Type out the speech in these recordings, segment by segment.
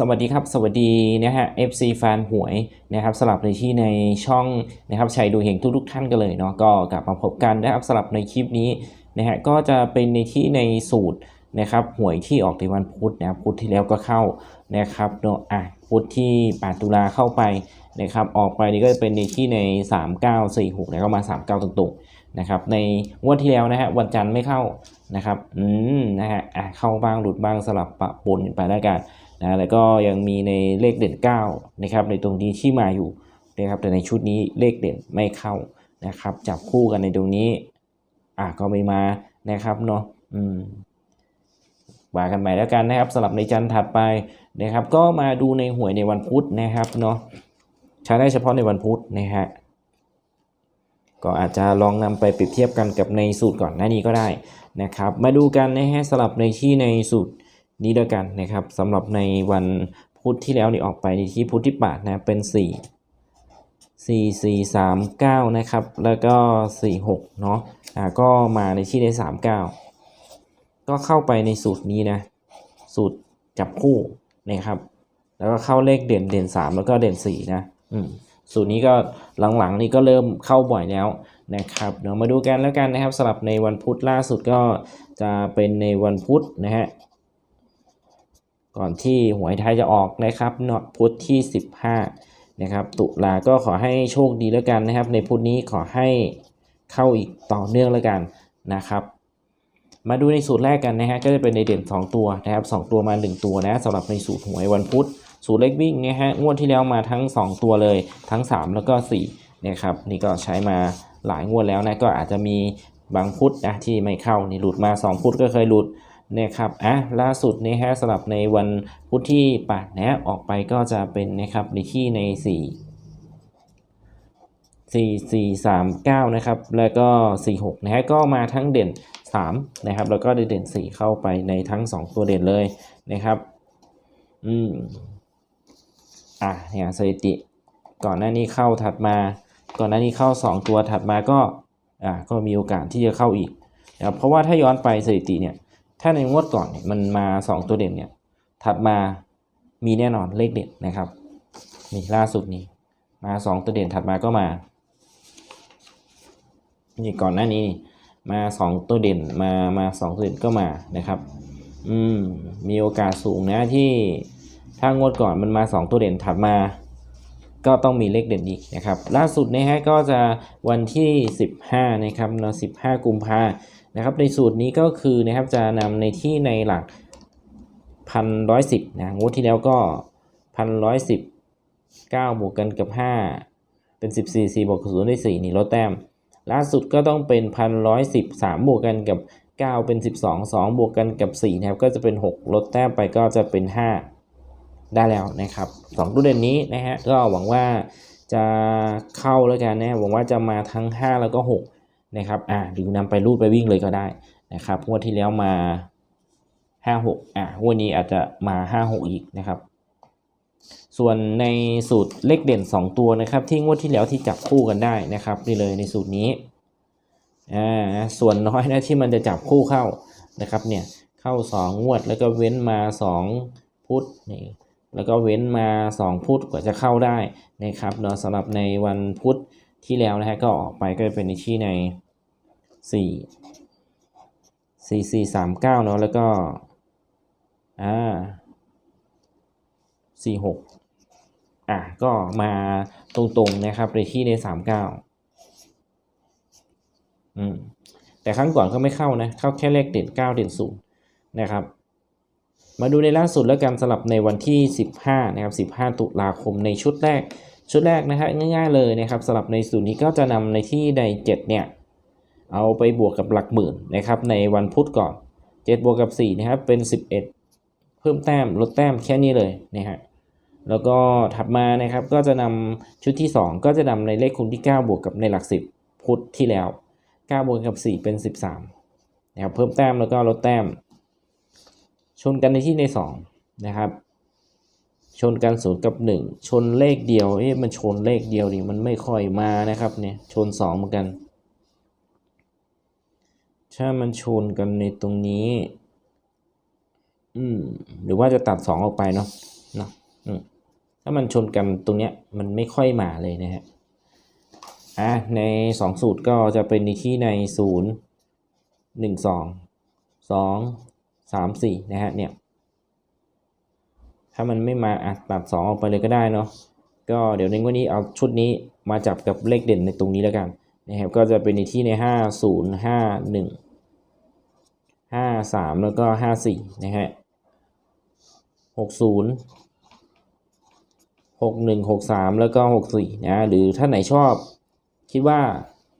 สวัสดีครับ สวัสดีนะฮะ FC แฟนหวยนะครับสลับในที่ในช่องนะครับชัยดูเฮงทุกๆท่านกันเลยเนาะก็กลับมาพบกันนะครับสลับในคลิปนี้นะฮะก็จะเป็นในที่ในสูตรนะครับหวยที่ออกในวันพุธนะครับพุธที่แล้วก็เข้านะครับเนาะอะพุธที่ 8 ตุลาเข้าไปนะครับออกไปนี่ก็จะเป็นในที่ใน 3946แล้วก็มา 39ตรงๆนะครับในงวดที่แล้วนะฮะวันจันทร์ไม่เข้านะครับอืมนะฮะอะเข้าบ้างหลุดบ้างสลับปะปนไปแล้วกัน นะแล้วก็ยังมีในเลขเด่น9นะครับในตรงนี้ที่มาอยู่นะครับแต่ในชุดนี้เลขเด่นไม่เข้านะครับ จับคู่กันในตรงนี้อะก็ไม่มานะครับเนาะอืมว่ากันใหม่แล้วกันนะครับสำหรับในจันทร์ถัดไปนะครับ ก็มาดูในหวยในวันพุธนะครับเนาะใช้ได้เฉพาะในวันพุธนะฮะก็อาจจะลองนำไปเปรียบเทียบกันกับในสูตรก่อนหน้านี้ก็ได้นะครับ มาดูกันนะฮะสลับในที่ในสูตร นี้ด้วยกันนะครับสำหรับในวันพุธที่แล้วนี่ออกไปในที่พุธที่8นะเป็น4 4 4 3 9นะครับแล้วก็ 4 6เนาะอ่าก็มาในที่ได้ 3 9 ก็เข้าไปในสูตรนี้นะสูตรจับคู่นะครับแล้วก็เข้าเลขเด่นเด่น 3 แล้วก็เด่น4นะอืมสูตรนี้ก็หลังๆนี่ก็เริ่มเข้าบ่อยแล้วนะครับเดี๋ยวมาดูกันแล้วกันนะครับสำหรับในวันพุธล่าสุดก็จะเป็นในวันพุธนะฮะ ก่อนที่หวยไทยจะออกนะครับเนาะพุธที่ 15 นะครับ ตุลาก็ขอให้โชคดีแล้วกันนะครับ ในพุธนี้ขอให้เข้าอีกต่อเนื่องแล้วกันนะครับ มาดูในสูตรแรกกันนะฮะก็จะเป็นในเด่น 2 ตัวนะครับ 2 ตัวมา 1 ตัวนะสำหรับในสูตรหวยวันพุธสูตรเลขวิ่งนี่ยฮะงวดที่แล้วมาทั้ง 2 ตัวเลยทั้ง 3 แล้วก็4นะครับนี่ก็ใช้มาหลายงวดแล้วนะก็อาจจะมีบางพุธนะที่ไม่เข้านี่หลุดมา 2 พุธก็เคยหลุด นะครับอะล่าสุดนี่ฮะสำหรับในวันพุธที่8นะออกไปก็จะเป็นนะครับในที่ใน 4 4 4 3 9นะครับแล้วก็ 4 6นะฮะก็มาทั้งเด่น 3 นะครับ แล้วก็เด่น 4 เข้าไปในทั้ง 2 ตัวเด่นเลยนะครับอืมอะเนี่ยสถิติ ก่อนหน้านี้เข้าถัดมา ก่อนหน้านี้เข้า 2 ตัวถัดมาก็อะก็มีโอกาสที่จะเข้าอีกนะครับเพราะว่าถ้าย้อนไปสถิติเนี่ย ถ้าในงวดก่อนเนี่ยมันมา 2 ตัวเด่นเนี่ย ถัดมามีแน่นอนเลขเด่นนะครับนี่ล่าสุดนี้มา 2 ตัวเด่นถัดมาก็มานี่ก่อนหน้านี้มา 2 ตัวเด่นมามา 2 ตัวเด่นก็มานะครับ อืมมีโอกาสสูงนะที่ถ้างวดก่อนมันมา 2 ตัวเด่นถัดมา ก็ต้องมีเลขเด่นอีกนะครับ ล่าสุดนะฮะก็จะวันที่ 15นะครับเนาะ15 กุมภานะครับในสูตรนี้ก็คือนะครับจะนำในที่ในหลักพันร้อยสิบนะงวดที่แล้วก็พันร้อยสิบเก้าบวกกันกับห้าเป็นสิบสี่สี่บวกศูนย์ได้สี่นี่ลดแต้มล่าสุดก็ต้องเป็นพันร้อยสิบสามบวกกันกับเก้าเป็นสิบสองสองบวกกันกับสี่นะครับก็จะเป็นหกลดแต้มไปก็จะเป็นห้าได้แล้วนะครับสองตัวเด่นนี้นะฮะก็หวังว่าจะเข้าแล้วกันนะหวังว่าจะมาทั้ง5แล้วก็6 นะครับอ่าหรือนำไปรูดไปวิ่งเลยก็ได้นะครับงวดที่แล้วมา56อ่างวดนี้อาจจะมา 56 อีกนะครับ ส่วนในสูตรเลขเด่น 2 ตัวนะครับ ที่งวดที่แล้วที่จับคู่กันได้นะครับนี่เลยในสูตรนี้อ่าส่วนน้อยนะที่มันจะจับคู่เข้านะครับเนี่ยเข้า 2 งวดแล้วก็เว้นมา 2 พุธนี่แล้วก็เว้นมา 2 พุธกว่าจะเข้าได้นะครับเนาะสำหรับในวันพุธ ที่แล้วนะฮะก็ออกไปก็จะเป็นในที่ใน 4 4 4 3 9เนาะแล้วก็อ่า4 6อะก็มาตรงๆนะครับในที่ใน 39 อืมแต่ครั้งก่อนก็ไม่เข้านะ เข้าแค่เลขเด่น9 เด่น0นะครับ มาดูในล่าสุดแล้วกันสำหรับในวันที่ 15 นะครับ 15 ตุลาคมในชุดแรก ชุดแรกนะฮะง่ายๆเลยนะครับสำหรับในสูตรนี้ก็จะนำในที่ใด7เนี่ยเอาไปบวกกับหลักหมื่นนะครับในวันพุธก่อน 7 บวกกับ4นะครับเป็น 11 เพิ่มแต้มลดแต้มแค่นี้เลยนะฮะแล้วก็ถัดมานะครับก็จะนำชุดที่ 2 ก็จะนำในเลขคูณที่ 9 บวกกับในหลัก 10 พุธที่แล้ว 9 บวกกับ 4 เป็น 13นะครับเพิ่มแต้มแล้วก็ลดแต้ม ชนกันในที่ในสองนะครับ ชนกันศูนย์กับหนึ่งชนเลขเดียว เอ๊ะมันชนเลขเดียวดิมันไม่ค่อยมานะครับเนี่ยชนสองเหมือนกัน ถ้ามันชนกันในตรงนี้ อืมหรือว่าจะตัดสองออกไปเนาะเนาะอืมถ้ามันชนกันตรงเนี้ยมันไม่ค่อยมาเลยนะฮะอะในสองสูตรก็จะเป็นในที่ในศูนย์หนึ่งสองสองสามสี่นะฮะเนี่ย ถ้ามันไม่มาอะตัดสองออกไปเลยก็ได้เนาะก็เดี๋ยวในงวดนี้เอาชุดนี้มาจับกับเลขเด่นในตรงนี้แล้วกันนะครับก็จะเป็นในที่ในห้าศูนย์ห้าหนึ่งห้าสามแล้วก็ห้าสี่นะฮะหกศูนย์หกหนึ่งหกสามแล้วก็หกสี่นะ หรือถ้าไหนชอบ คิดว่า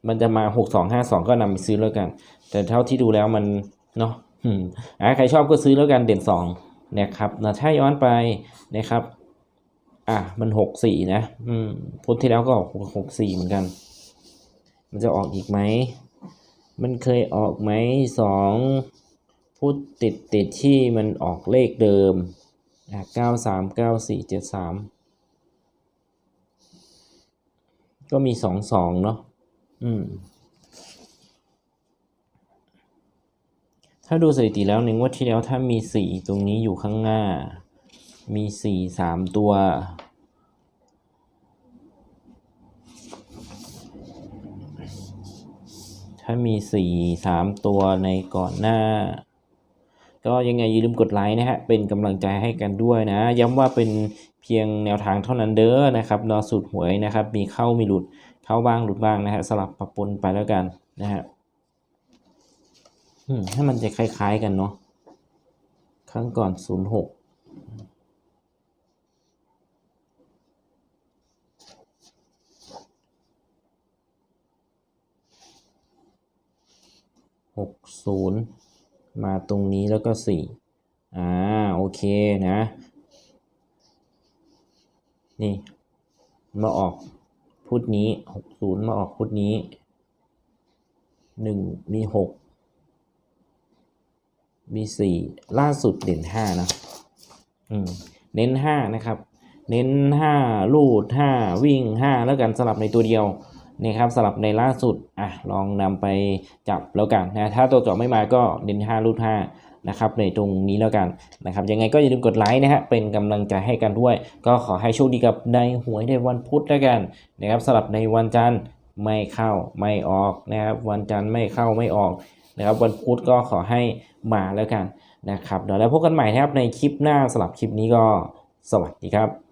มันจะมาหกสองห้าสองก็นำไปซื้อแล้วกัน แต่เท่าที่ดูแล้วมัน เนาะอืมอะใครชอบก็ซื้อแล้วกันเด่นสอง นะครับนะถ้าย้อนไปนะครับ อะมันหกสี่นะ อืมพุธที่แล้วก็ออกหกสี่เหมือนกัน มันจะออกอีกไหม มันเคยออกไหมสองพุธติดติดที่มันออกเลขเดิมอะเก้าสามเก้าสี่เจ็ดสามก็มีสองสองเนาะอืม ถ้าดูสถิติแล้วในงวดที่แล้วถ้ามีสี่ตรงนี้อยู่ข้างหน้า มีสี่สามตัว ถ้ามีสี่สามตัวในก่อนหน้า ก็ยังไงอย่าลืมกดไลค์นะฮะ เป็นกำลังใจให้กันด้วยนะ ย้ำว่าเป็นเพียงแนวทางเท่านั้นเด้อนะครับนอสูตรหวยนะครับ มีเข้ามีหลุดเข้าบ้างหลุดบ้างนะฮะสลับปะปนไปแล้วกันนะฮะืให้มันจะคล้าย ๆ กันเนาะครั้งก่อนศูนย์หกหกศูนย์มาตรงนี้แล้วก็สี่อ่า โอเคนะ นี่ มาออกพุธนี้หกศูนย์มาออกพุธนี้หนึ่งมีหก มีสี่ล่าสุดเด่นห้านะอืมเน้นห้านะครับ เน้นห้าลูดห้าวิ่งห้าแล้วกันสลับในตัวเดียวนะครับสลับในล่าสุดอะลองนำไปจับแล้วกันนะถ้าตัวเจาะไม่มาก็เน้นห้าลูดห้านะครับในตรงนี้แล้วกันนะครับยังไงก็อย่าลืมกดไลค์นะฮะเป็นกำลังใจให้กันด้วย ก็ขอให้โชคดีกับในหวยในวันพุธแล้วกันนะครับสลับในวันจันทร์ไม่เข้าไม่ออกนะครับวันจันทร์ไม่เข้าไม่ออก นะครับวันพุธก็ขอให้มาแล้วกันนะครับเดี๋ยวแล้วพบกันใหม่นะครับในคลิปหน้าสลับคลิปนี้ก็สวัสดีครับ